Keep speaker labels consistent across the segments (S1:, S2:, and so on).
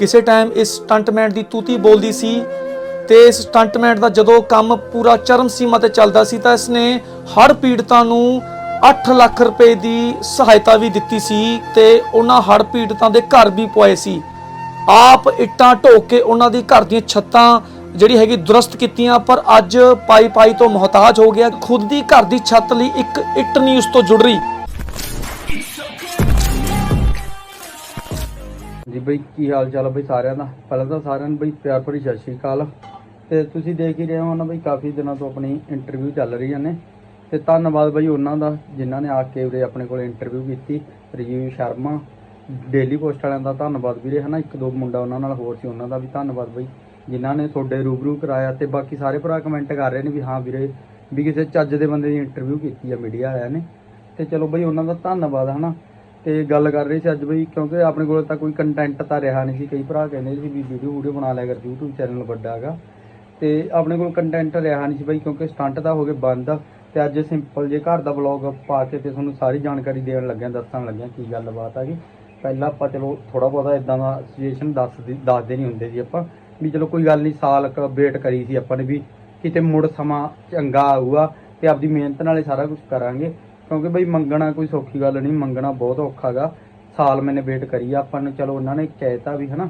S1: ਕਿਸੇ ਟਾਈਮ ਇਸ ਸਟੰਟਮੈਨ ਦੀ ਤੂਤੀ ਬੋਲਦੀ ਸੀ ਤੇ ਇਸ ਸਟੰਟਮੈਨ ਦਾ ਜਦੋਂ ਕੰਮ ਪੂਰਾ ਚਰਮ ਸੀਮਾ ਤੇ ਚੱਲਦਾ ਸੀ ਤਾਂ ਇਸਨੇ ਹੜ੍ਹ ਪੀੜਤਾਂ ਨੂੰ 8 ਲੱਖ ਰੁਪਏ ਦੀ ਸਹਾਇਤਾ ਵੀ ਦਿੱਤੀ ਸੀ ਤੇ ਉਹਨਾਂ ਹੜ ਪੀੜਤਾਂ ਦੇ ਘਰ ਵੀ ਪਵਾਏ ਸੀ। ਆਪ ਇੱਟਾਂ ਢੋਕ ਕੇ ਉਹਨਾਂ ਦੀ ਘਰ ਦੀਆਂ ਛੱਤਾਂ ਜਿਹੜੀ ਹੈਗੀ ਦੁਰਸਤ ਕੀਤੀਆਂ, ਪਰ ਅੱਜ ਪਾਈ ਪਾਈ ਤੋਂ ਮੁਹਤਾਜ ਹੋ ਗਿਆ। ਖੁਦ ਦੀ ਘਰ ਦੀ ਛੱਤ ਲਈ ਇੱਕ ਇੱਟ ਨਹੀਂ ਉਸ ਤੋਂ ਜੁੜ ਰਹੀ।
S2: ਜੀ ਬਈ ਕੀ ਹਾਲ ਚਾਲ ਆ ਬਈ ਸਾਰਿਆਂ ਦਾ? ਪਹਿਲਾਂ ਤਾਂ ਸਾਰਿਆਂ ਨੂੰ ਬਈ ਪਿਆਰ ਭਰੀ ਸਤਿ ਸ਼੍ਰੀ ਅਕਾਲ। ਤੇ ਤੁਸੀਂ ਦੇਖ ਹੀ ਰਹੇ ਹੋ ਨਾ ਬਈ ਕਾਫੀ ਦਿਨਾਂ ਤੋਂ ਆਪਣੀ ਇੰਟਰਵਿਊ ਚੱਲ ਰਹੀਆਂ ਨੇ। ਤੇ ਧੰਨਵਾਦ ਬਈ ਉਹਨਾਂ ਦਾ ਜਿਨ੍ਹਾਂ ਨੇ ਆ ਕੇ ਵੀਰੇ ਆਪਣੇ ਕੋਲ ਇੰਟਰਵਿਊ ਕੀਤੀ। ਰਜੀਵ ਸ਼ਰਮਾ ਡੇਲੀ ਪੋਸਟ ਵਾਲਿਆਂ ਦਾ ਧੰਨਵਾਦ ਵੀਰੇ ਹਨਾ ਇੱਕ ਦੋ ਮੁੰਡਾ ਉਹਨਾਂ ਨਾਲ ਹੋਰ ਸੀ, ਉਹਨਾਂ ਦਾ ਵੀ ਧੰਨਵਾਦ ਬਈ। ਜਿਨ੍ਹਾਂ ਨੇ ਤੁਹਾਡੇ ਰੂਬਰੂ ਕਰਾਇਆ ਤੇ ਬਾਕੀ ਸਾਰੇ ਭਰਾ ਕਮੈਂਟ ਕਰ ਰਹੇ ਨੇ ਵੀ ਹਾਂ ਵੀਰੇ, ਵੀ ਕਿਸੇ ਚੱਜ ਦੇ ਬੰਦੇ ਦੀ ਇੰਟਰਵਿਊ ਕੀਤੀ ਆ ਮੀਡੀਆ ਵਾਲਿਆਂ ਨੇ। ਤੇ ਚਲੋ ਬਈ ਉਹਨਾਂ ਦਾ ਧੰਨਵਾਦ ਹਨਾ। ਤੇ ਗੱਲ ਕਰ ਰਹੇ ਸੀ ਅੱਜ ਬਈ, ਕਿਉਂਕਿ ਆਪਣੇ ਕੋਲ ਤਾਂ ਕੋਈ ਕੰਟੈਂਟ ਤਾਂ ਰਿਹਾ ਨਹੀਂ ਸੀ। ਕਈ ਭਰਾ ਕਹਿੰਦੇ ਸੀ ਵੀ ਵੀਡੀਓ ਵੀਡੀਓ ਬਣਾ ਲਿਆ ਕਰ YouTube ਚੈਨਲ ਵੱਡਾ ਹੈਗਾ। ਤੇ ਆਪਣੇ ਕੋਲ ਕੰਟੈਂਟ ਰਿਹਾ ਨਹੀਂ ਸੀ ਬਈ, ਕਿਉਂਕਿ ਸਟੰਟ ਤਾਂ ਹੋ ਗਏ ਬੰਦ। ਤੇ ਅੱਜ ਸਿੰਪਲ ਜੇ ਘਰ ਦਾ ਵਲੌਗ ਪਾ ਕੇ ਤੇ ਤੁਹਾਨੂੰ ਸਾਰੀ ਜਾਣਕਾਰੀ ਦੇਣ ਲੱਗਿਆ, ਦੱਸਣ ਲੱਗਿਆ ਕੀ ਗੱਲਬਾਤ ਹੈਗੀ ਪਹਿਲਾਂ ਆਪਾਂ ਚਲੋ ਥੋੜਾ ਬਹੁਤਾ ਇਦਾਂ ਦਾ ਸਿਚੁਏਸ਼ਨ ਦੱਸ ਦੱਸਦੇ ਨਹੀਂ ਹੁੰਦੇ ਸੀ ਆਪਾਂ। ਵੀ ਚਲੋ ਕੋਈ ਗੱਲ ਨਹੀਂ, ਸਾਲ ਕ ਵੇਟ ਕਰੀ ਸੀ ਆਪਾਂ ਨੇ ਵੀ ਕਿਤੇ ਮੁੜ ਸਮਾਂ ਚੰਗਾ ਆਊਗਾ ਤੇ ਆਪਦੀ ਮਿਹਨਤ ਨਾਲ ਸਾਰਾ ਕੁਝ ਕਰਾਂਗੇ। ਕਿਉਂਕਿ ਬਈ ਮੰਗਣਾ ਕੋਈ ਸੌਖੀ ਗੱਲ ਨਹੀਂ ਮੰਗਣਾ ਬਹੁਤ ਔਖਾ ਗਾ ਸਾਲ ਮੈਨੇ ਵੇਟ ਕਰੀ ਆ ਆਪਾਂ ਨੂੰ ਚਲੋ ਉਹਨਾਂ ਨੇ ਕਹਿਤਾ ਵੀ ਹਨਾ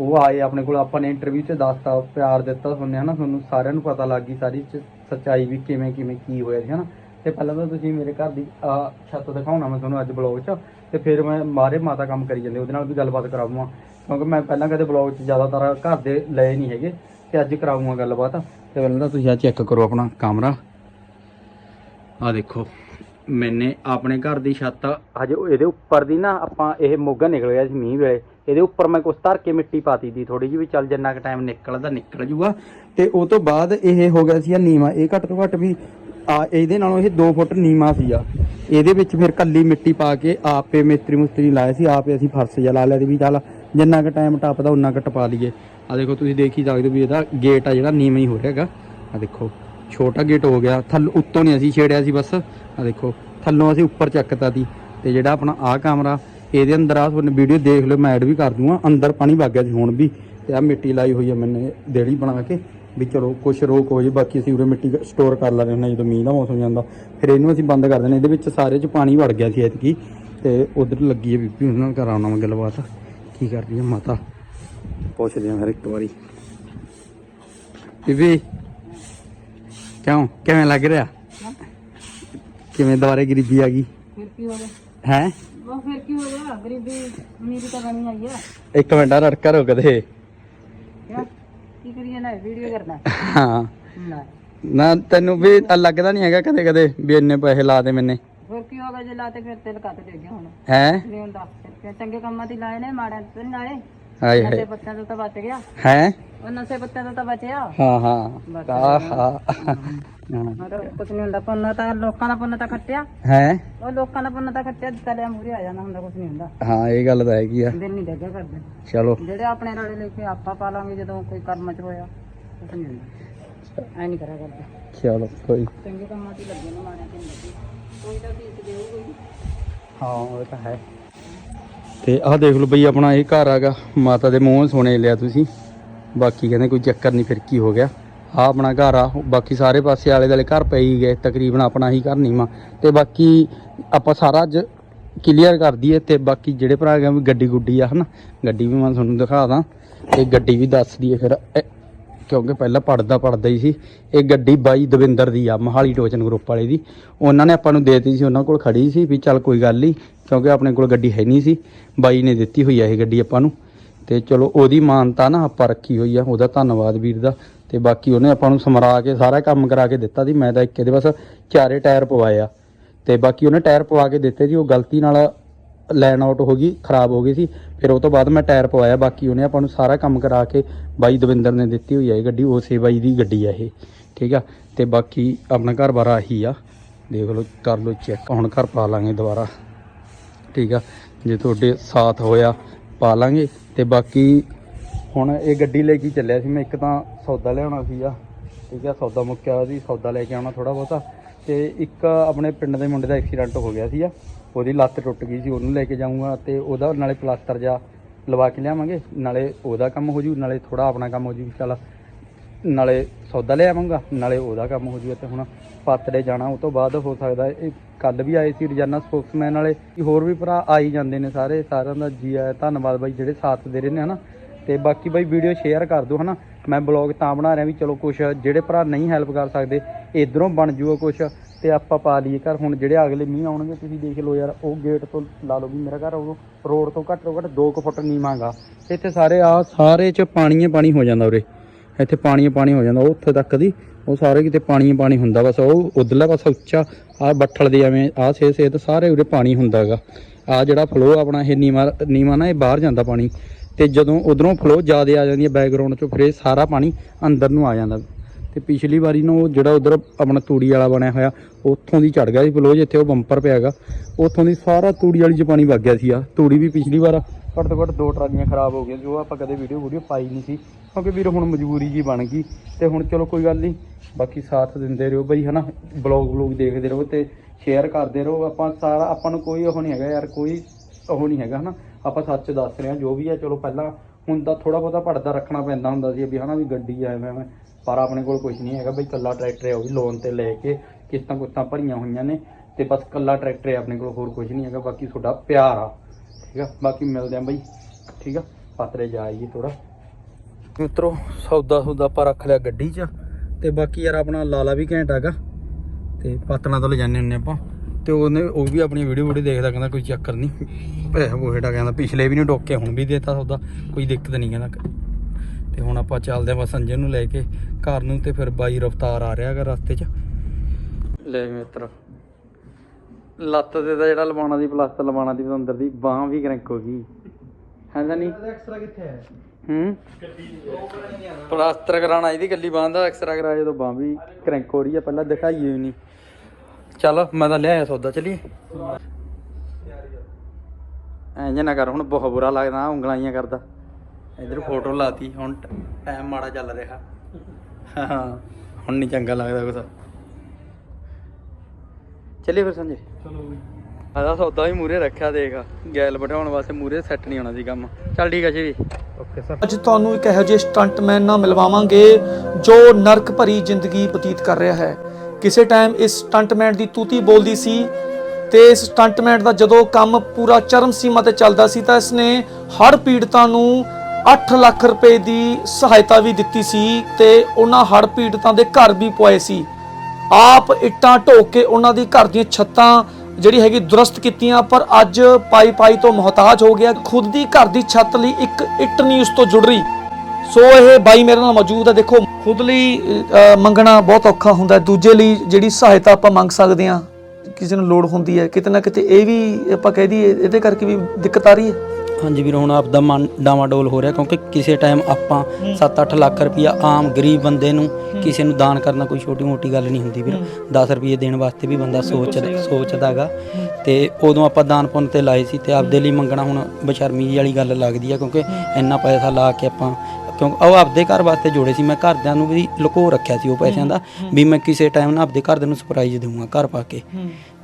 S2: ਉਹ ਆਏ ਆਪਣੇ ਕੋਲ ਆਪਾਂ ਨੇ ਇੰਟਰਵਿਊ 'ਚ ਦੱਸਤਾ ਪਿਆਰ ਦਿੱਤਾ ਤੁਹਾਨੂੰ ਹਨਾ ਤੁਹਾਨੂੰ ਸਾਰਿਆਂ ਨੂੰ ਪਤਾ ਲੱਗ ਗਈ ਸਾਰੀ ਚ- ਸੱਚਾਈ ਵੀ ਕਿਵੇਂ ਕਿਵੇਂ ਕੀ ਹੋਇਆ ਸੀ ਹਨਾ। ਤੇ ਪਹਿਲਾਂ ਤਾਂ ਤੁਸੀਂ ਮੇਰੇ ਘਰ ਦੀ ਆਹ, ਛੱਤ ਦਿਖਾਉਣਾ ਮੈਂ ਤੁਹਾਨੂੰ ਅੱਜ ਬਲੌਗ 'ਚ ਤੇ ਫਿਰ ਮੈਂ ਮਾਰੇ ਮਾਤਾ ਕੰਮ ਕਰੀ ਜਾਂਦੇ ਉਹਦੇ ਨਾਲ ਵੀ ਗੱਲਬਾਤ ਕਰਾਵਾਂ ਕਿਉਂਕਿ ਮੈਂ ਪਹਿਲਾਂ ਕਦੇ ਬਲੌਗ 'ਚ ਜ਼ਿਆਦਾਤਰ ਘਰ ਦੇ ਲਏ ਨਹੀਂ ਹੈਗੇ ਤੇ ਅੱਜ ਕਰਾਉਂਗਾ ਗੱਲਬਾਤ। ਤੇ ਪਹਿਲਾਂ ਤਾਂ ਤੁਸੀਂ ਆ ਚੈੱਕ ਕਰੋ ਆਪਣਾ ਕਮਰਾ ਆ ਦੇਖੋ। ਮੈਨੇ ਆਪਣੇ ਘਰ ਦੀ ਛੱਤ ਹਜੇ ਉਹ ਇਹਦੇ ਉੱਪਰ ਦੀ ਨਾ ਆਪਾਂ ਇਹ ਮੋਗਾ ਨਿਕਲ ਗਿਆ ਸੀ ਮੀਂਹ ਵੇਲੇ। ਇਹਦੇ ਉੱਪਰ ਮੈਂ ਕੁਛ ਧਰ ਕੇ ਮਿੱਟੀ ਪਾਤੀ ਦੀ ਥੋੜੀ ਜਿਹੀ ਵੀ ਚੱਲ ਜਿੰਨਾ ਕੁ ਟਾਈਮ ਨਿਕਲਦਾ ਨਿਕਲ ਜੂਗਾ। ਤੇ ਉਹ ਤੋਂ ਬਾਅਦ ਇਹ ਹੋ ਗਿਆ ਸੀ ਨੀਵਾ ਇਹ ਘੱਟ ਤੋਂ ਘੱਟ ਵੀ ਆ, ਇਹਦੇ ਨਾਲੋਂ ਇਹ 2 ਫੁੱਟ ਨੀਵਾ ਸੀਗਾ ਇਹਦੇ ਵਿੱਚ ਫਿਰ ਕੱਲੀ ਮਿੱਟੀ ਪਾ ਕੇ ਆਪੇ ਮਿਸਤਰੀ ਮੁਸਤਰੀ ਲਾਇਆ ਸੀ, ਆਪੇ ਅਸੀਂ ਫਰਸ਼ ਜਿਹਾ ਲਾ ਲਿਆ ਸੀ ਵੀ ਚੱਲ ਜਿੰਨਾ ਕੁ ਟਾਈਮ ਟੱਪਦਾ, ਉਨਾ ਕੁ ਟਪਾ ਲਈਏ। ਆ ਦੇਖੋ, ਤੁਸੀਂ ਦੇਖ ਹੀ ਸਕਦੇ ਹੋ ਵੀ ਇਹਦਾ ਗੇਟ ਆ ਜਿਹੜਾ ਨੀਵਾਂ ਹੀ ਹੋ ਰਿਹਾ ਹੈਗਾ। ਆ ਦੇਖੋ। ਛੋਟਾ ਗੇਟ ਹੋ ਗਿਆ। ਥੱਲ ਉੱਤੋਂ ਨਹੀਂ ਅਸੀਂ ਛੇੜਿਆ ਸੀ ਬਸ। ਆ ਦੇਖੋ, ਥੱਲੋਂ ਅਸੀਂ ਉੱਪਰ ਚੱਕਤਾ ਦੀ ਤੇ ਜਿਹੜਾ ਆਪਣਾ ਆਹ ਕਮਰਾ, ਇਹਦੇ ਅੰਦਰ ਆ ਤੁਹਾਨੂੰ ਵੀਡੀਓ ਦੇਖ ਲਿਓ, ਮੈਂ ਐਡ ਵੀ ਕਰ ਦੂੰਗਾ। ਅੰਦਰ ਪਾਣੀ ਵਗ ਗਿਆ ਸੀ ਹੁਣ ਵੀ। ਤੇ ਆ ਮਿੱਟੀ ਲਾਈ ਹੋਈ ਆ ਮੈਨੇ ਦੇੜੀ ਬਣਾ ਕੇ। ਵੀ ਚਲੋ, ਕੁਛ ਰੋਕ ਹੋ ਜੇ, ਬਾਕੀ ਅਸੀਂ ਉਰੇ ਮਿੱਟੀ ਸਟੋਰ ਕਰ ਲੈਂਦੇ ਹੁੰਦੇ ਹਾਂ ਜਦੋਂ ਮੀਂਹ ਦਾ ਮੌਸਮ ਜਾਂਦਾ। ਫਿਰ ਇਹਨੂੰ ਅਸੀਂ ਬੰਦ ਕਰ ਦਿੰਦੇ ਇਹਦੇ ਵਿੱਚ ਸਾਰੇ ਚ ਪਾਣੀ ਵੜ ਗਿਆ ਸੀ ਐਤਕੀ। ਤੇ ਉਧਰ ਲੱਗੀ ਹੈ ਬੀਬੀ ਉਹਨਾਂ ਨਾਲ ਕਰਾਉਣਾ ਮੈਂ ਗੱਲਬਾਤ। ਕੀ ਕਰਦੀ ਹੈ ਮਾਤਾ? ਪੁੱਛਦੇ ਹਾਂ ਫਿਰ ਇੱਕ ਵਾਰੀ। ਬੀਬੀ ਕਿਉਂ? ਕਿਵੇਂ ਲੱਗ ਰਿਹਾ? ਕਿਵੇਂ ਦੁਬਾਰੇ ਗਰੀਬੀ ਆ ਗਈ?
S3: ਫਿਰ ਕੀ ਹੋ ਗਿਆ?
S2: ਹੈ?
S3: ਉਹ ਫਿਰ ਕੀ ਹੋ ਗਿਆ? ਗਰੀਬੀ ਅਮੀਰੀ ਤਾਂ ਬਣੀ ਆਈ ਆ।
S2: ਇੱਕ ਮਿੰਟ ਆ ਰੜਕਾ ਰੁਕਦੇ
S3: ਕਿਆ? ਕੀ ਕਰੀਏ ਨਾ ਵੀਡੀਓ ਕਰਨਾ।
S2: ਹਾਂ।
S3: ਨਾ
S2: ਨਾ ਤੈਨੂੰ ਵੀ ਲੱਗਦਾ ਨਹੀਂ ਹੈਗਾ ਕਦੇ ਕਦੇ ਵੀ ਇੰਨੇ ਪੈਸੇ ਲਾ ਦੇ ਮੈਨੇ।
S3: ਫਿਰ ਕੀ ਹੋ ਗਿਆ ਜੇ ਲਾਤੇ ਫਿਰ ਤਿਲ ਕੱਟ ਦੇ ਗਿਆ ਹੁਣ।
S2: ਹੈ?
S3: ਨਹੀਂ ਹੁੰਦਾ। ਫਿਰ ਚੰਗੇ ਕੰਮਾਂ ਤੇ ਲਾਏ ਨੇ ਮਾੜਿਆਂ ਤੇ ਨਹੀਂ ਲਾਏ
S2: ਹਾਏ
S3: ਨਸ਼ੇ
S2: ਹਾਏ।
S3: ਪੱਤਿਆਂ ਤੋਂ ਤਾਂ ਬਚ ਗਿਆ।
S2: ਹੈ?
S3: ਉਹ ਨਸ਼ੇ ਪੱਤਿਆਂ ਤੋਂ ਤਾਂ ਬਚਿਆ।
S2: ਹਾਂ ਹਾਂ।
S3: ਬਸ।
S2: ਆਹਾ
S3: ਹੋਰ ਕੁਝ ਨਹੀਂ ਹੁੰਦਾ ਪੁੰਨ ਤਾਂ ਲੋਕਾਂ ਦਾ ਪੁੰਨ ਤਾਂ ਖੱਟਿਆ।
S2: ਹੈ?
S3: ਉਹ ਲੋਕਾਂ ਦਾ ਪੁੰਨ ਤਾਂ ਖੱਟਿਆ ਤਲਿਆ ਮੂਰੇ ਆ ਜਾਣਾ ਹੁੰਦਾ ਕੁਝ ਨਹੀਂ ਹੁੰਦਾ।
S2: ਹਾਂ ਇਹ ਗੱਲ ਤਾਂ ਹੈਗੀ ਆ।
S3: ਦਿਲ ਨਹੀਂ ਲੱਗਿਆ ਕਰਦੇ।
S2: ਚਲੋ।
S3: ਜਿਹੜੇ ਆਪਣੇ ਰਲੇ ਲੈ ਕੇ ਆਪਾਂ ਪਾ ਲਾਂਗੇ ਜਦੋਂ ਕੋਈ ਕਰਮ ਚ ਹੋਇਆ ਕੁਝ ਨਹੀਂ ਹੁੰਦਾ। ਐ ਨਹੀਂ ਕਰਿਆ ਕਰਦੇ।
S2: ਚਲੋ ਕੋਈ।
S3: ਚੰਗੇ ਕੰਮਾਂ 'ਚ ਹੀ ਲੱਗੇ ਨੇ ਮਾੜਿਆਂ 'ਚ ਨਹੀਂ ਲੱਗੇ। ਕੋਈ ਤਾਂ ਫੀਸ ਦੇਊ ਕੋਈ।
S2: ਹਾਂ ਉਹ ਤਾਂ ਹੈ। ਤੇ ਆਹ ਦੇਖ ਲਓ ਬਈ ਆਪਣਾ ਇਹ ਘਰ ਆਗਾ ਮਾਤਾ ਦੇ ਮੂੰਹ ਸੁਣੇ ਲਿਆ ਤੁਸੀਂ। ਬਾਕੀ ਕਹਿੰਦੇ ਕੋਈ ਚੱਕਰ ਨਹੀਂ, ਫਿਰ ਕੀ ਹੋ ਗਿਆ? ਆ ਆਪਣਾ ਘਰ ਆ, ਬਾਕੀ ਸਾਰੇ ਪਾਸੇ ਆਲੇ ਦੁਆਲੇ ਘਰ ਪਏ ਹੀ ਗਏ, ਤਕਰੀਬਨ ਆਪਣਾ ਹੀ ਘਰ ਨੀਵਾਂ। ਤੇ ਬਾਕੀ ਆਪਾਂ ਸਾਰਾ ਅੱਜ ਕਲੀਅਰ ਕਰ ਦਈਏ ਤੇ ਬਾਕੀ ਜਿਹੜੇ ਭਰਾ ਗਏ ਵੀ ਗੱਡੀ ਗੁੱਡੀ ਆ, ਹਨਾ? ਗੱਡੀ ਵੀ ਮੈਂ ਤੁਹਾਨੂੰ ਦਿਖਾ ਦਾਂ, ਤੇ ਗੱਡੀ ਵੀ ਦੱਸ ਦਈਏ ਫਿਰ ਕਿਉਂਕਿ ਪਹਿਲਾਂ ਪੜਦਾ ਪੜਦਾ ਹੀ ਸੀ, ਇਹ ਗੱਡੀ ਬਾਈ ਦਵਿੰਦਰ ਦੀ ਆ, ਮਹਾਲੀ ਟੋਚਨ ਗਰੁੱਪ ਵਾਲੇ ਦੀ। ਉਹਨਾਂ ਨੇ ਆਪਾਂ ਨੂੰ ਦੇਤੀ ਸੀ, ਉਹਨਾਂ ਕੋਲ ਖੜੀ ਸੀ ਵੀ ਚੱਲ ਕੋਈ ਗੱਲ ਨਹੀਂ ਕਿਉਂਕਿ ਆਪਣੇ ਕੋਲ ਗੱਡੀ ਹੈ ਨਹੀਂ ਸੀ, ਬਾਈ ਨੇ ਦਿੱਤੀ ਹੋਈ ਆ ਇਹ ਗੱਡੀ ਆਪਾਂ ਨੂੰ। ਤੇ ਚਲੋ ਉਹਦੀ ਮਾਨਤਾ ਨਾ ਆਪਾਂ ਰੱਖੀ ਹੋਈ ਆ, ਉਹਦਾ ਧੰਨਵਾਦ ਵੀਰ ਦਾ। ਤੇ ਬਾਕੀ ਉਹਨੇ ਆਪਾਂ ਨੂੰ ਸਮਰਾ ਕੇ ਸਾਰਾ ਕੰਮ ਕਰਾ ਕੇ ਦਿੱਤਾ ਸੀ, ਮੈਂ ਤਾਂ ਇੱਕ ਇਹਦੇ ਬਸ ਚਾਰੇ ਟਾਇਰ ਪਵਾਏ ਆ। ਤੇ ਬਾਕੀ ਉਹਨੇ ਟਾਇਰ ਪਵਾ ਕੇ ਦਿੱਤੇ ਸੀ, ਉਹ ਗਲਤੀ ਨਾਲ ਲਾਈਨ ਆਊਟ ਹੋ ਗਈ, ਖਰਾਬ ਹੋ ਗਈ ਸੀ। ਫਿਰ ਉਹ ਤੋਂ ਬਾਅਦ ਮੈਂ ਟਾਇਰ ਪਵਾਇਆ, ਬਾਕੀ ਉਹਨੇ ਆਪਾਂ ਨੂੰ ਸਾਰਾ ਕੰਮ ਕਰਾ ਕੇ ਬਾਈ ਦਵਿੰਦਰ ਨੇ ਦਿੱਤੀ ਹੋਈ ਹੈ ਇਹ ਗੱਡੀ, ਉਸੇ ਬਾਈ ਦੀ ਗੱਡੀ ਆ ਇਹ, ਠੀਕ ਆ? ਤੇ ਬਾਕੀ ਆਪਣਾ ਘਰ ਬਾਰਾ ਆਹੀ ਆ। ਦੇਖ ਲਓ, ਕਰ ਲਓ ਚੈੱਕ, ਹੁਣ ਘਰ ਪਾ ਲਾਂਗੇ ਦੁਬਾਰਾ। ਠੀਕ ਆ? ਜੇ ਤੁਹਾਡੇ ਸਾਥ ਹੋਇਆ ਪਾ ਲਾਂਗੇ ਤੇ ਬਾਕੀ ਹੁਣ ਇਹ ਗੱਡੀ ਲੈ ਕੇ ਚੱਲਿਆ ਸੀ ਮੈਂ, ਇੱਕ ਤਾਂ ਸੌਦਾ ਲਿਆਉਣਾ ਸੀਗਾ, ਠੀਕ ਆ, ਸੌਦਾ ਮੁੱਕਿਆ ਸੀ, ਸੌਦਾ ਲੈ ਕੇ ਆਉਣਾ ਥੋੜਾ ਬਹੁਤਾ ਤੇ ਇੱਕ ਆਪਣੇ ਪਿੰਡ ਦੇ ਮੁੰਡੇ ਦਾ ਐਕਸੀਡੈਂਟ ਹੋ ਗਿਆ ਸੀਗਾ, ਉਹਦੀ ਲੱਤ ਟੁੱਟ ਗਈ ਸੀ, ਉਹਨੂੰ ਲੈ ਕੇ ਜਾਊਂਗਾ ਤੇ ਉਹਦਾ ਨਾਲੇ ਪਲਾਸਟਰ ਜਾ ਲਵਾ ਕੇ ਲਿਆਵਾਂਗੇ, ਨਾਲੇ ਉਹਦਾ ਕੰਮ ਹੋ ਜੂ, ਨਾਲੇ ਥੋੜਾ ਆਪਣਾ ਕੰਮ ਹੋ ਜੂ, ਚੱਲ ਨਾਲੇ ਸੌਦਾ ਲੈ ਆਵਾਂਗਾ, ਨਾਲੇ ਉਹਦਾ ਕੰਮ ਹੋ ਜੂ ਤੇ ਹੁਣ ਪਾਤੜੇ ਜਾਣਾ, ਉਹ ਤੋਂ ਬਾਅਦ ਹੋ ਸਕਦਾ ਇਹ ਕੱਲ ਵੀ ਆਏ ਸੀ ਰੋਜ਼ਾਨਾ ਸਪੋਕਸਮੈਨ ਵਾਲੇ ਹੋਰ ਵੀ ਭਰਾ ਆਈ ਜਾਂਦੇ ਨੇ ਸਾਰੇ, ਸਾਰਿਆਂ ਦਾ ਜੀ ਆਇਆਂ ਧੰਨਵਾਦ ਬਾਈ, ਜਿਹੜੇ ਸਾਥ ਦੇ ਰਹੇ ਨੇ, ਹਨਾ। ਤੇ ਬਾਕੀ ਬਾਈ ਵੀਡੀਓ ਸ਼ੇਅਰ ਕਰ ਦਿਓ, ਹਨਾ। ਮੈਂ ਬਲੌਗ ਤਾਂ ਬਣਾ ਰਿਹਾ ਵੀ ਚਲੋ ਕੁਛ ਜਿਹੜੇ ਭਰਾ ਨਹੀਂ ਹੈਲਪ ਕਰ ਸਕਦੇ, ਇਧਰੋਂ ਬਣ ਜੂਗਾ ਕੁਛ ਤੇ ਆਪਾਂ ਪਾ ਲਈਏ ਘਰ। ਹੁਣ ਜਿਹੜੇ ਅਗਲੇ ਮੀਂਹ ਆਉਣਗੇ, ਤੁਸੀਂ ਦੇਖ ਲਓ ਯਾਰ, ਉਹ ਗੇਟ ਤੋਂ ਲਾ ਲਓ ਵੀ ਮੇਰਾ ਘਰ, ਉਹ ਰੋਡ ਤੋਂ ਘੱਟ ਤੋਂ ਘੱਟ 2 ਫੁੱਟ ਨੀਵਾਂਗਾ ਇੱਥੇ ਸਾਰੇ ਆ ਸਾਰੇ ਚ ਪਾਣੀ ਹੀ ਪਾਣੀ ਹੋ ਜਾਂਦਾ ਉਰੇ। ਇੱਥੇ ਪਾਣੀ ਪਾਣੀ ਹੋ ਜਾਂਦਾ, ਉਹ ਉੱਥੇ ਤੱਕ ਦੀ, ਉਹ ਸਾਰੇ ਕਿਤੇ ਪਾਣੀ ਪਾਣੀ ਹੁੰਦਾ ਬਸ, ਉਹ ਉਧਰਲਾ ਪਾਸਾ ਉੱਚਾ ਆ ਬੱਠਲ ਦੇ ਐਵੇਂ ਆ ਸੇ ਸੇ ਤੇ ਸਾਰੇ ਉਰੇ ਪਾਣੀ ਹੁੰਦਾ ਹੈਗਾ ਆ ਜਿਹੜਾ ਫਲੋ ਆਪਣਾ ਇਹ ਨੀਵਾ ਨੀਵਾ ਨਾ, ਇਹ ਬਾਹਰ ਜਾਂਦਾ ਪਾਣੀ। ਤੇ ਜਦੋਂ ਉਧਰੋਂ ਫਲੋ ਜ਼ਿਆਦਾ ਆ ਜਾਂਦੀ ਹੈ ਬੈਕਗ੍ਰਾਉਂਡ ਚੋਂ ਫਿਰ ਇਹ ਸਾਰਾ ਪਾਣੀ ਅੰਦਰ ਨੂੰ ਆ ਜਾਂਦਾ। ਤੇ ਪਿਛਲੀ ਵਾਰੀ ਨੂੰ ਉਹ ਜਿਹੜਾ ਉਧਰ ਆਪਣਾ ਤੂੜੀ ਵਾਲਾ ਬਣਿਆ ਹੋਇਆ, ਉੱਥੋਂ ਦੀ ਚੜ ਗਿਆ ਸੀ ਫਲੋ ਜਿੱਥੇ ਉਹ ਬੰਪਰ ਪਿਆ ਹੈਗਾ ਉੱਥੋਂ ਦੀ ਸਾਰਾ ਤੂੜੀ ਵਾਲੀ ਚ ਪਾਣੀ ਵਗ ਗਿਆ ਸੀ ਆ ਤੂੜੀ ਵੀ ਪਿਛਲੀ ਵਾਰ ਘੱਟ ਤੋਂ ਘੱਟ ਦੋ ਟਰਾਲੀਆਂ ਖਰਾਬ ਹੋ ਗਈਆਂ, ਜੋ ਆਪਾਂ ਕਦੇ ਵੀਡੀਓ ਵੀਡੀਓ ਪਾਈ ਨਹੀਂ ਸੀ, ਕਿਉਂਕਿ ਵੀਰ ਹੁਣ ਮਜਬੂਰੀ ਜੀ ਬਣ ਗਈ। ਤੇ ਹੁਣ ਚਲੋ ਕੋਈ ਗੱਲ ਨਹੀਂ, ਬਾਕੀ ਸਾਥ ਦਿੰਦੇ ਰਹੋ ਬਈ, ਹਨਾ ਬਲੌਗ ਬਲੌਗ ਦੇਖਦੇ ਰਹੋ ਤੇ ਸ਼ੇਅਰ ਕਰਦੇ ਰਹੋ। ਆਪਾਂ ਸਾਰਾ, ਆਪਾਂ ਨੂੰ ਕੋਈ ਉਹ ਨਹੀਂ ਹੈਗਾ ਯਾਰ, ਕੋਈ ਉਹ ਨਹੀਂ ਹੈਗਾ, ਹਨਾ। ਆਪਾਂ ਸੱਚ ਦੱਸ ਰਹੇ ਹਾਂ, ਜੋ ਵੀ ਹੈ, ਚਲੋ ਪਹਿਲਾਂ ਹੁਣ ਤਾਂ ਥੋੜਾ ਬਹੁਤਾ ਪੜਦਾ ਰੱਖਣਾ ਪੈਂਦਾ ਹੁੰਦਾ ਸੀ ਵੀ, ਹਨਾ, ਵੀ ਗੱਡੀ ਆ ਐਵੇਂ ਪਰ ਆਪਣੇ ਕੋਲ ਕੁਝ ਨਹੀਂ ਹੈਗਾ ਬਈ ਕੱਲਾ ਟਰੈਕਟਰ ਹੈ, ਉਹ ਵੀ ਲੋਨ ਤੇ ਲੈ ਕੇ ਕਿਸ਼ਤਾਂ ਕੁਸ਼ਤਾਂ ਭਰੀਆਂ ਹੋਈਆਂ ਨੇ ਤੇ ਬਸ ਕੱਲਾ ਟਰੈਕਟਰ ਹੈ, ਆਪਣੇ ਕੋਲ ਹੋਰ ਕੁਝ ਨਹੀਂ ਹੈਗਾ, ਬਾਕੀ ਤੁਹਾਡਾ ਪਿਆਰ ਆ। ਠੀਕ ਆ? ਬਾਕੀ ਮਿਲਦੇ ਆਂ ਬਾਈ। ਠੀਕ ਆ? ਪਾਤਰੇ ਜਾਈਏ ਥੋੜਾ ਮਿੱਤਰੋ, ਸੌਦਾ ਸੌਦਾ ਆਪਾਂ ਰੱਖ ਲਿਆ ਗੱਡੀ 'ਚ। ਤੇ ਬਾਕੀ ਯਾਰ ਆਪਣਾ ਲਾਲਾ ਵੀ ਘੈਂਟ ਹੈਗਾ। ਤੇ ਪਾਤਣਾ ਤੋਂ ਲੈ ਜਾਂਦੇ ਹੁੰਨੇ ਆਪਾਂ। ਤੇ ਉਹਨੇ, ਉਹ ਵੀ ਆਪਣੀ ਵੀਡੀਓ ਵੀਡੀਓ ਦੇਖਦਾ ਕਹਿੰਦਾ ਕੋਈ ਚੱਕਰ ਨਹੀਂ। ਪੈਸੇ ਬੋਹੇਟਾ ਕਹਿੰਦਾ, ਪਿਛਲੇ ਵੀ ਨਹੀਂ ਟੋਕੇ ਹੁਣ ਵੀ ਦੇਤਾ ਸੌਦਾ। ਕੋਈ ਦਿੱਕਤ ਨਹੀਂ ਕਹਿੰਦਾ। ਤੇ ਹੁਣ ਆਪਾਂ ਚੱਲਦੇ ਆਪਾਂ ਸੰਜੇ ਨੂੰ ਲੈ ਕੇ। ਘਰ ਨੂੰ ਤੇ ਫਿਰ ਬਾਈ ਰਫਤਾਰ ਆ ਰਿਹਾ ਹੈਗਾ ਰਸਤੇ 'ਚ। ਲੈ ਮਿੱਤਰ। ਲੱਤ ਤੇ ਤਾਂ ਜਿਹੜਾ ਲਵਾਉਣਾ ਦੀ ਪਲਾਸਟਰ ਲਵਾਉਣਾ ਦੀ ਅੰਦਰ ਦੀ ਬਾਹ ਵੀ ਕਰੈਂਕ ਹੋ ਗਈ। ਹੈ ਤਾਂ ਨਹੀਂ?
S1: ਐਕਸਟਰਾ ਕਿੱਥੇ ਹੈ?
S2: ਹੂੰ? ਪਲਾਸਟਰ ਕਰਾਉਣਾ ਇਹਦੀ ਗੱਲੀ ਬਾਂਹ ਦਾ ਐਕਸਟਰਾ ਕਰਾਇਆ ਜਦੋਂ ਬਾਂਹ ਵੀ ਕਰੈਂਕ ਹੋ ਰਹੀ ਆ ਪਹਿਲਾਂ ਦਿਖਾਈਏ ਹੀ ਨਹੀਂ। ਚੱਲ ਮੈਂ ਤਾਂ ਲਿਆਇਆ ਸੌਦਾ ਚਲੀਏ। ਐਂ ਜੇ ਨਾ ਕਰ ਹੁਣ ਬਹੁਤ ਬੁਰਾ ਲੱਗਦਾ ਉਂਗਲਾਂ ਕਰਦਾ। ਇਧਰ ਫੋਟੋ ਲਾਤੀ ਹੁਣ ਟਾਈਮ ਮਾੜਾ ਚੱਲ ਰਿਹਾ। ਹਾਂ ਹੁਣ ਨਹੀਂ ਚੰਗਾ ਲੱਗਦਾ ਕੁਛ। ਚੱਲੀਏ ਫਿਰ ਸੰਜੇ।
S1: ਚਲੋ ਬਈ।
S2: ਆਦਾ ਸੌਦਾ ਵੀ ਮੂਰੇ ਰੱਖਿਆ ਦੇਖ ਗੈਲ ਬਿਠਾਉਣ ਵਾਸਤੇ ਮੂਰੇ ਸੈੱਟ ਨਹੀਂ ਹੋਣਾ ਸੀ ਕੰਮ। ਚੱਲ ਠੀਕ ਆ ਜੀ। ਵੀ ਓਕੇ ਸਰ
S1: ਅੱਜ ਤੁਹਾਨੂੰ ਇੱਕ ਇਹੋ ਜਿਹੇ ਸਟੰਟਮੈਨ ਨਾਲ ਮਿਲਵਾਵਾਂਗੇ ਜੋ ਨਰਕ ਭਰੀ ਜ਼ਿੰਦਗੀ ਬਤੀਤ ਕਰ ਰਿਹਾ ਹੈ। ਕਿਸੇ ਟਾਈਮ ਇਸ ਸਟੰਟਮੈਨ ਦੀ ਤੂਤੀ ਬੋਲਦੀ ਸੀ ਤੇ ਇਸ ਸਟੰਟਮੈਨ ਦਾ ਜਦੋਂ ਕੰਮ ਪੂਰਾ ਚਰਮ ਸੀਮਾ ਤੇ ਚੱਲਦਾ ਸੀ ਤਾਂ ਇਸਨੇ ਹੜ ਪੀੜਤਾਂ ਨੂੰ 8 ਲੱਖ ਰੁਪਏ ਦੀ ਸਹਾਇਤਾ ਵੀ ਦਿੱਤੀ ਸੀ ਤੇ ਉਹਨਾਂ ਹੜ ਪੀੜਤਾਂ ਦੇ ਘਰ ਵੀ ਪਵਾਏ ਸੀ। ਆਪ ਇੱਟਾਂ ਢੋਕ ਕੇ ਉਹਨਾਂ ਦੀ ਘਰ ਦੀਆਂ ਛੱਤਾਂ ਜਿਹੜੀ ਹੈਗੀ ਦੁਰਸਤ ਕੀਤੀਆਂ, ਪਰ ਅੱਜ ਪਾਈ ਪਾਈ ਤੋਂ ਮੁਹਤਾਜ ਹੋ ਗਿਆ। ਖੁਦ ਦੀ ਘਰ ਦੀ ਛੱਤ ਲਈ ਇੱਕ ਇੱਟ ਨਹੀਂ ਉਸ ਤੋਂ ਜੁੜ ਰਹੀ। ਸੋ ਇਹ ਬਾਈ ਮੇਰੇ ਨਾਲ ਮੌਜੂਦ ਹੈ। ਦੇਖੋ, ਖੁਦ ਲਈ ਮੰਗਣਾ ਬਹੁਤ ਔਖਾ ਹੁੰਦਾ ਦੂਜੇ ਲਈ ਜਿਹੜੀ ਸਹਾਇਤਾ ਆਪਾਂ ਮੰਗ ਸਕਦੇ ਹਾਂ, ਕਿਸੇ ਨੂੰ ਲੋੜ ਹੁੰਦੀ ਹੈ। ਕਿਤੇ ਨਾ ਕਿਤੇ ਇਹ ਵੀ ਆਪਾਂ ਕਹਿ ਦਈਏ, ਇਹਦੇ ਕਰਕੇ ਵੀ ਦਿੱਕਤ ਆ ਰਹੀ ਹੈ।
S4: ਹਾਂਜੀ ਵੀਰ ਹੁਣ ਆਪਦਾ ਮਨ ਡਾਵਾਡੋਲ ਹੋ ਰਿਹਾ ਕਿਉਂਕਿ ਕਿਸੇ ਟਾਈਮ ਆਪਾਂ 7-8 ਲੱਖ ਰੁਪਇਆ ਆਮ ਗਰੀਬ ਬੰਦੇ ਨੂੰ ਕਿਸੇ ਨੂੰ ਦਾਨ ਕਰਨਾ ਕੋਈ ਛੋਟੀ ਮੋਟੀ ਗੱਲ ਨਹੀਂ ਹੁੰਦੀ ਵੀਰ। 10 ਰੁਪਏ ਦੇਣ ਵਾਸਤੇ ਵੀ ਬੰਦਾ ਸੋਚਦਾ ਸੋਚਦਾਗਾ। ਤੇ ਉਦੋਂ ਆਪਾਂ ਦਾਨ ਪੁੰਨ ਤੇ ਲਾਏ ਸੀ ਤੇ ਆਪਦੇ ਲਈ ਮੰਗਣਾ ਹੁਣ ਬਸ਼ਰਮੀ ਵਾਲੀ ਗੱਲ ਲੱਗਦੀ ਆ ਕਿਉਂਕਿ ਇੰਨਾ ਪੈਸਾ ਲਾ ਕੇ ਆਪਾਂ ਕਿਉਂਕਿ ਉਹ ਆਪਦੇ ਘਰ ਵਾਸਤੇ ਜੋੜੇ ਸੀ। ਮੈਂ ਘਰਦਿਆਂ ਨੂੰ ਵੀ ਲੁਕੋ ਰੱਖਿਆ ਸੀ ਉਹ ਪੈਸਿਆਂ ਦਾ ਵੀ ਮੈਂ ਕਿਸੇ ਟਾਈਮ ਨਾ ਆਪਦੇ ਘਰਦਿਆਂ ਨੂੰ ਸਰਪ੍ਰਾਈਜ਼ ਦੇਵਾਂਗਾ ਘਰ ਪਾ ਕੇ।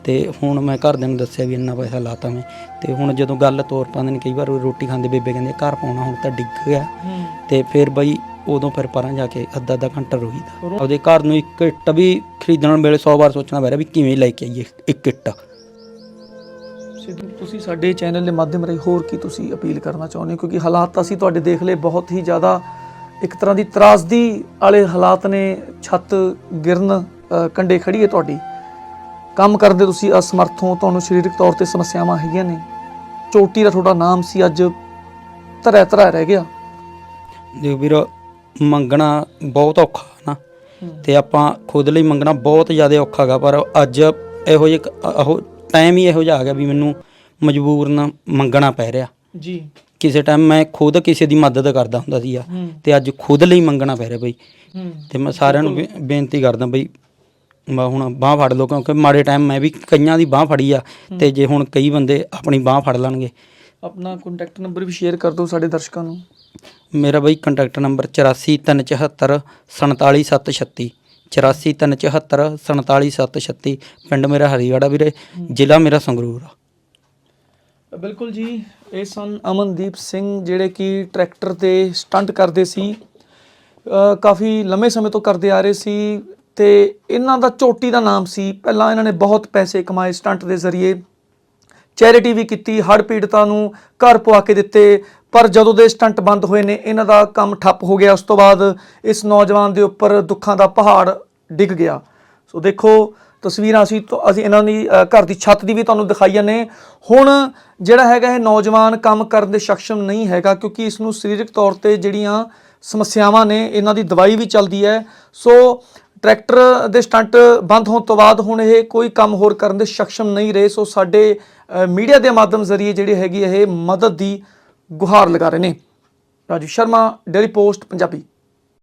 S4: ਤੇ ਹੁਣ ਮੈਂ ਘਰਦਿਆਂ ਨੂੰ ਦੱਸਿਆ ਵੀ ਇੰਨਾ ਪੈਸਾ ਲਾਤਾ ਮੈਂ। ਤੇ ਹੁਣ ਜਦੋਂ ਗੱਲ ਤੋਰ ਪਾਉਂਦੇ ਨੇ ਕਈ ਵਾਰ ਉਹ ਰੋਟੀ ਖਾਂਦੇ ਬੇਬੇ ਕਹਿੰਦੇ ਘਰ ਪਾਉਣਾ ਹੁਣ ਤਾਂ ਡਿੱਗ ਗਿਆ। ਤੇ ਫਿਰ ਬਈ ਉਦੋਂ ਫਿਰ ਪਰਾਂ ਜਾ ਕੇ ਅੱਧਾ ਅੱਧਾ ਘੰਟਾ ਰੋਈਦਾ ਉਹਦੇ ਘਰ ਨੂੰ ਇੱਕ ਇੱਟ ਵੀ ਖਰੀਦਣ ਵੇਲੇ 100 ਵਾਰ ਸੋਚਣਾ ਪੈ ਰਿਹਾ ਵੀ ਕਿਵੇਂ ਲੈ ਕੇ ਆਈਏ ਇੱਕ ਇੱਟ।
S1: ਸਿੱਧੂ ਤੁਸੀਂ ਸਾਡੇ ਚੈਨਲ ਦੇ ਮਾਧਿਅਮ ਰਾਹੀਂ ਹੋਰ ਕੀ ਤੁਸੀਂ ਅਪੀਲ ਕਰਨਾ ਚਾਹੁੰਦੇ ਹੋ? ਕਿਉਂਕਿ ਹਾਲਾਤ ਤਾਂ ਅਸੀਂ ਤੁਹਾਡੇ ਦੇਖ ਲਏ ਬਹੁਤ ਹੀ ਜ਼ਿਆਦਾ ਇੱਕ ਤਰ੍ਹਾਂ ਦੀ ਤਰਾਸਦੀ ਵਾਲੇ ਹਾਲਾਤ ਨੇ। ਛੱਤ ਗਿਰਨ ਕੰਡੇ ਖੜੀ ਹੈ ਤੁਹਾਡੀ। ਕੰਮ ਕਰਦੇ ਤੁਸੀਂ ਅਸਮਰਥ ਹੋ ਤੁਹਾਨੂੰ ਸਰੀਰਕ ਤੌਰ ਤੇ ਸਮੱਸਿਆਵਾਂ ਹੈਗੀਆਂ ਨੇ। ਚੋਟੀ ਦਾ ਤੁਹਾਡਾ ਨਾਮ ਸੀ ਅੱਜ ਧਰਿਆ ਧਰਿਆ ਰਹਿ ਗਿਆ।
S4: ਦੇਖ ਵੀਰ ਮੰਗਣਾ ਬਹੁਤ ਔਖਾ ਨਾ। ਤੇ ਆਪਾਂ ਖੁਦ ਲਈ ਮੰਗਣਾ ਬਹੁਤ ਜ਼ਿਆਦਾ ਔਖਾ ਗਾ ਪਰ ਅੱਜ ਇਹੋ ਜਿਹਾ ਉਹ ਟਾਈਮ ਹੀ ਇਹੋ ਜਿਹਾ ਆ ਗਿਆ ਵੀ ਮੈਨੂੰ ਮਜਬੂਰਨ ਮੰਗਣਾ ਪੈ ਰਿਹਾ।
S1: ਜੀ।
S4: ਕਿਸੇ ਟਾਈਮ ਮੈਂ ਖੁਦ ਕਿਸੇ ਦੀ ਮਦਦ ਕਰਦਾ ਹੁੰਦਾ ਸੀ ਤੇ ਅੱਜ ਖੁਦ ਲਈ ਮੰਗਣਾ ਪੈ ਰਿਹਾ ਬਈ। ਤੇ ਮੈਂ ਸਾਰਿਆਂ ਨੂੰ ਬੇ- ਬੇਨਤੀ ਕਰਦਾ ਬਈ ਮੈਂ ਹੁਣ ਬਾਹ ਫੜ ਲਓ ਕਿਉਂਕਿ ਮਾੜੇ ਟਾਈਮ ਮੈਂ ਵੀ ਕਈਆਂ ਦੀ ਬਾਹ ਫੜੀ ਆ ਤੇ ਜੇ ਹੁਣ ਕਈ ਬੰਦੇ ਆਪਣੀ ਬਾਹ ਫੜ ਲੈਣਗੇ।
S1: ਆਪਣਾ ਕੰਟੈਕਟ ਨੰਬਰ ਵੀ ਸ਼ੇਅਰ ਕਰ ਦਿਓ ਸਾਡੇ ਦਰਸ਼ਕਾਂ ਨੂੰ।
S4: ਮੇਰਾ ਬਈ ਕੰਟੈਕਟ ਨੰਬਰ 843774 47736 843774 47736 ਪਿੰਡ ਮੇਰਾ ਹਰੀਵਾੜਾ ਵੀਰੇ ਜ਼ਿਲ੍ਹਾ ਮੇਰਾ ਸੰਗਰੂਰ ਆ।
S1: ਬਿਲਕੁਲ ਜੀ ਇਹ ਸਨ ਅਮਨਦੀਪ ਸਿੰਘ ਜਿਹੜੇ ਕਿ ਟਰੈਕਟਰ ਤੇ ਸਟੰਟ ਕਰਦੇ ਸੀ। ਕਾਫੀ ਲੰਮੇ ਸਮੇਂ ਤੋਂ ਕਰਦੇ ਆ ਰਹੇ ਸੀ। ਤੇ ਇਹਨਾਂ ਦਾ ਚੋਟੀ ਦਾ ਨਾਮ ਸੀ। ਪਹਿਲਾਂ ਇਹਨਾਂ ਨੇ ਬਹੁਤ ਪੈਸੇ ਕਮਾਏ ਸਟੰਟ ਦੇ ਜ਼ਰੀਏ। ਚੈਰਿਟੀ ਵੀ ਕੀਤੀ, ਹੜ੍ਹ ਪੀੜਤਾਂ ਨੂੰ ਘਰ ਪਵਾ ਕੇ ਦਿੱਤੇ। ਪਰ ਜਦੋਂ ਦੇ ਸਟੰਟ ਬੰਦ ਹੋਏ ਨੇ, ਇਹਨਾਂ ਦਾ ਕੰਮ ਠੱਪ ਹੋ ਗਿਆ। ਉਸ ਤੋਂ ਬਾਅਦ ਇਸ ਨੌਜਵਾਨ ਦੇ ਉੱਪਰ ਦੁੱਖਾਂ ਦਾ ਪਹਾੜ ਡਿੱਗ ਗਿਆ। ਸੋ ਦੇਖੋ, ਤਸਵੀਰਾਂ ਅਸੀਂ ਅਸੀਂ ਇਹਨਾਂ ਦੀ ਘਰ ਦੀ ਛੱਤ ਦੀ ਵੀ ਤੁਹਾਨੂੰ ਦਿਖਾਈਆਂ ਨੇ। ਹੁਣ ਜਿਹੜਾ ਹੈਗਾ ਇਹ ਨੌਜਵਾਨ ਕੰਮ ਕਰਨ ਦੇ ਸક્ષਮ ਨਹੀਂ ਹੈਗਾ, ਕਿਉਂਕਿ ਇਸ ਨੂੰ ਸਰੀਰਕ ਤੌਰ ਤੇ ਜਿਹੜੀਆਂ ਸਮੱਸਿਆਵਾਂ ਨੇ, ਇਹਨਾਂ ਦੀ ਦਵਾਈ ਵੀ ਚੱਲਦੀ ਹੈ। ਸੋ ਟਰੈਕਟਰ ਦੇ ਸਟੰਟ ਬੰਦ ਹੋਣ ਤੋਂ ਬਾਅਦ ਹੁਣ ਇਹ ਕੋਈ ਕੰਮ ਹੋਰ ਕਰਨ ਦੇ ਸક્ષਮ ਨਹੀਂ ਰਹੇ, ਸੋ ਸਾਡੇ ਮੀਡੀਆ ਦੇ ਮਾਧਿਅਮ ਜ਼ਰੀਏ ਜਿਹੜੀ ਹੈਗੀ ਇਹ ਮਦਦ ਦੀ ਗੁਹਾਰ ਲਗਾ ਰਹੇ ਨੇ। Raju Sharma, Daily Post, Punjabi.